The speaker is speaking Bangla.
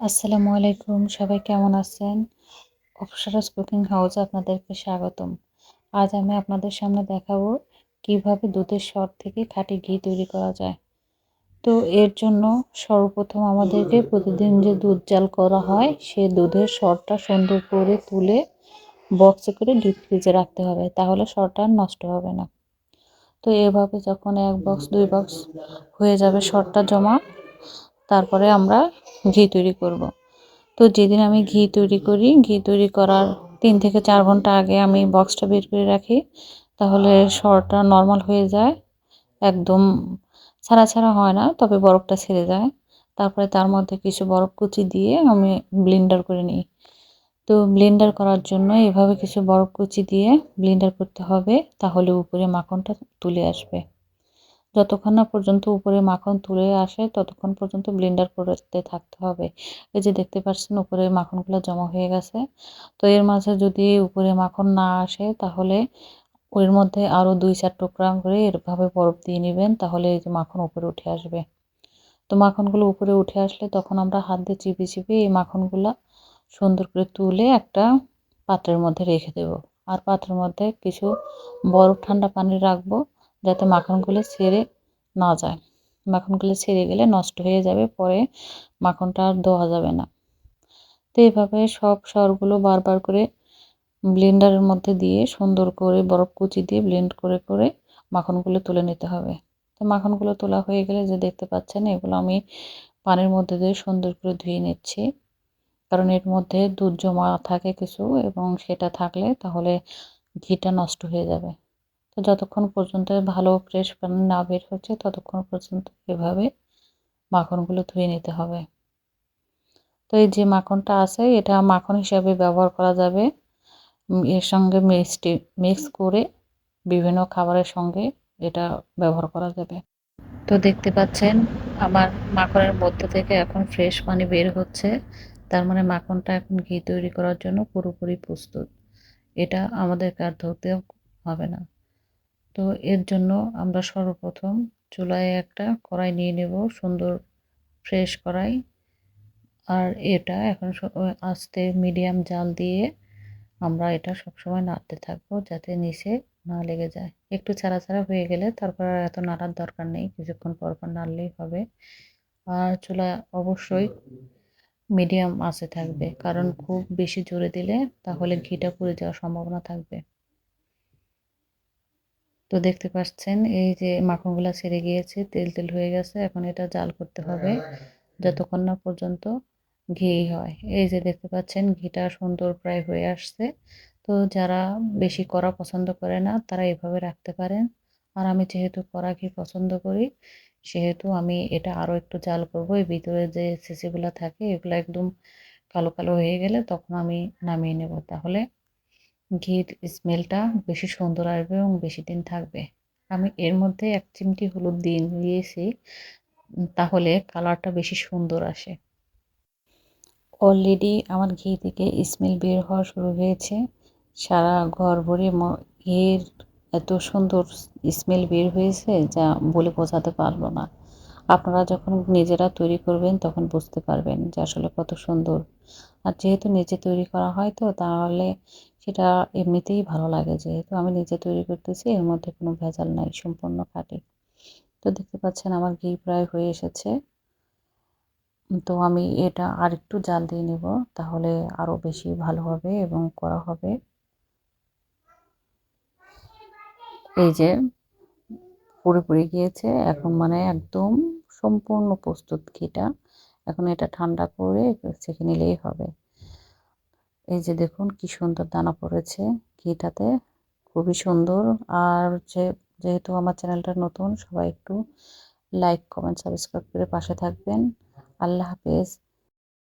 আসসালামু আলাইকুম, সবাই কেমন আছেন? অপসরাস কুকিং হাউসে আপনাদেরকে স্বাগতম। আজ আমি আপনাদের সামনে দেখাবো কীভাবে দুধের সর থেকে খাঁটি ঘি তৈরি করা যায়। তো এর জন্য সর্বপ্রথম আমাদেরকে প্রতিদিন যে দুধ জাল করা হয়, সে দুধের সরটা সুন্দর করে তুলে বক্সে করে ডিপ ফ্রিজে রাখতে হবে, তাহলে স্বরটা নষ্ট হবে না। তো এভাবে যখন এক বক্স দুই বক্স হয়ে যাবে সরটা জমা তারপরে আমরা ঘি তৈরি করব। তো যেদিন আমি ঘি তৈরি করি, ঘি তৈরি করার তিন থেকে চার ঘণ্টা আগে আমি বক্সটা বের করে রাখি। তাহলে সরটা নর্মাল হয়ে যায়, একদম ছাড়া ছাড়া হয় না, তবে বরফটা ছেড়ে যায়। তারপরে তার মধ্যে কিছু বরফ কুচি দিয়ে আমি ব্লেন্ডার করে নিই। তো ব্লেন্ডার করার জন্য এভাবে কিছু বরফ কুচি দিয়ে ব্লেন্ডার করতে হবে, তাহলে উপরে মাখনটা তুলে আসবে। যতক্ষণ না পর্যন্ত উপরে মাখন তুলে আসে, ততক্ষণ পর্যন্ত ব্লেন্ডার করতে থাকতে হবে। এই যে দেখতে পাচ্ছেন উপরে মাখনগুলো জমা হয়ে গেছে। তো এর মাঝে যদি উপরে মাখন না আসে, তাহলে ওর মধ্যে আরও দুই চার টুকরা করে এরভাবে বরফ দিয়ে নেবেন, তাহলে এই যে মাখন উপরে উঠে আসবে। তো মাখনগুলো উপরে উঠে আসলে তখন আমরা হাত দিয়ে চিপে চিপে এই মাখনগুলো সুন্দর করে তুলে একটা পাত্রের মধ্যে রেখে দেব। আর পাত্রের মধ্যে কিছু বরফ ঠান্ডা পানি রাখব যাতে মাখনগুলো ছেড়ে না যায়। মাখনগুলো ছেড়ে গেলে নষ্ট হয়ে যাবে, পরে মাখনটা আর ধোয়া যাবে না। তো এইভাবে সব সরগুলো বারবার করে ব্লেন্ডারের মধ্যে দিয়ে সুন্দর করে বরফ কুচি দিয়ে ব্লেন্ড করে করে মাখনগুলো তুলে নিতে হবে। তো মাখনগুলো তোলা হয়ে গেলে যে দেখতে পাচ্ছেন, এগুলো আমি পানির মধ্যে দিয়ে সুন্দর করে ধুয়ে নিচ্ছি। কারণ এর মধ্যে দুধ জমা থাকে কিছু এবং সেটা থাকলে তাহলে ঘিটা নষ্ট হয়ে যাবে। তো যতক্ষণ পর্যন্ত ভালো ফ্রেশ পানি না বের হচ্ছে, ততক্ষণ পর্যন্ত এভাবে মাখনগুলো ধুয়ে নিতে হবে। তো এই যে মাখনটা আছে, এটা মাখন হিসাবে ব্যবহার করা যাবে। এর সঙ্গে মিষ্টি মিক্স করে বিভিন্ন খাবারের সঙ্গে এটা ব্যবহার করা যাবে। তো দেখতে পাচ্ছেন, আমার মাখনের মধ্যে থেকে এখন ফ্রেশ পানি বের হচ্ছে। তার মানে মাখনটা এখন ঘি তৈরি করার জন্য পুরোপুরি প্রস্তুত। এটা আমাদের কার ধরতেও হবে না। তো এর জন্য আমরা সর্বপ্রথম চুলায় একটা কড়াই নিয়ে নেব, সুন্দর ফ্রেশ কড়াই। আর এটা এখন আস্তে মিডিয়াম জাল দিয়ে আমরা এটা সবসময় নাড়তে থাকব যাতে নিচে না লেগে যায়। একটু ছাড়া ছাড়া হয়ে গেলে তারপর এত নাড়ার দরকার নেই, কিছুক্ষণ পর পর নাড়লেই হবে। আর চুলা অবশ্যই মিডিয়াম আঁচে থাকবে, কারণ খুব বেশি জোরে দিলে তাহলে ঘিটা পুড়ে যাওয়ার সম্ভাবনা থাকবে। তো দেখতে পাচ্ছেন, এই যে মাখনগুলো ছেড়ে গিয়েছে, তেল তেল হয়ে গেছে, এখন এটা জাল করতে হবে যতক্ষণ না পর্যন্ত ঘি হয়। এই যে দেখতে পাচ্ছেন, ঘিটা সুন্দর প্রায় হয়ে আসছে। তো যারা বেশি কড়া পছন্দ করে না, তারা এভাবে রাখতে পারেন। আর আমি যেহেতু কড়া ঘি পছন্দ করি, সেহেতু আমি এটা আরও একটু জাল করব। এই ভিতরে যে সিসিগুলো থাকে, এগুলো একদম কালো কালো হয়ে গেলে তখন আমি নামিয়ে নেব। তাহলে ঘির স্মেলটা বেশি সুন্দর আসবে এবং বেশি দিন থাকবে। আমি এর মধ্যে এক চিমটি হলুদ দিয়ে নিয়েছি, তাহলে কালারটা বেশি সুন্দর আসে। অলরেডি আমার ঘি থেকে স্মেল বের হওয়া শুরু হয়েছে। সারা ঘর ভরে ঘির এত সুন্দর স্মেল বের হয়েছে যা বলে বোঝাতে পারব না। আপনারা যখন নিজেরা তৈরি করবেন তখন বুঝতে পারবেন যে আসলে কত সুন্দর। আর যেহেতু নিজে তৈরি করা হয় তো, তাহলে সেটা এমনিতেই ভালো লাগে। যেহেতু আমি নিজে তৈরি করতেছি, এর মধ্যে কোনো ভেজাল নাই, সম্পূর্ণ খাঁটি। তো দেখতে পাচ্ছেন আমার ঘি প্রায় হয়ে এসেছে। তো আমি এটা আর একটু জাল দিয়ে নেব, তাহলে আরও বেশি ভালো হবে এবং করা হবে। এই যে পুরোপুরি গিয়েছে, এখন মানে একদম সম্পূর্ণ প্রস্তুত ঘিটা। এখন এটা ঠান্ডা করে ছেঁকে নিলেই হবে। এই যে দেখুন কি সুন্দর দানা পড়েছে ঘিটাতে, খুবই সুন্দর। আর যে, যেহেতু আমার চ্যানেলটা নতুন, সবাই একটু লাইক কমেন্ট সাবস্ক্রাইব করে পাশে থাকবেন। আল্লাহ হাফেজ।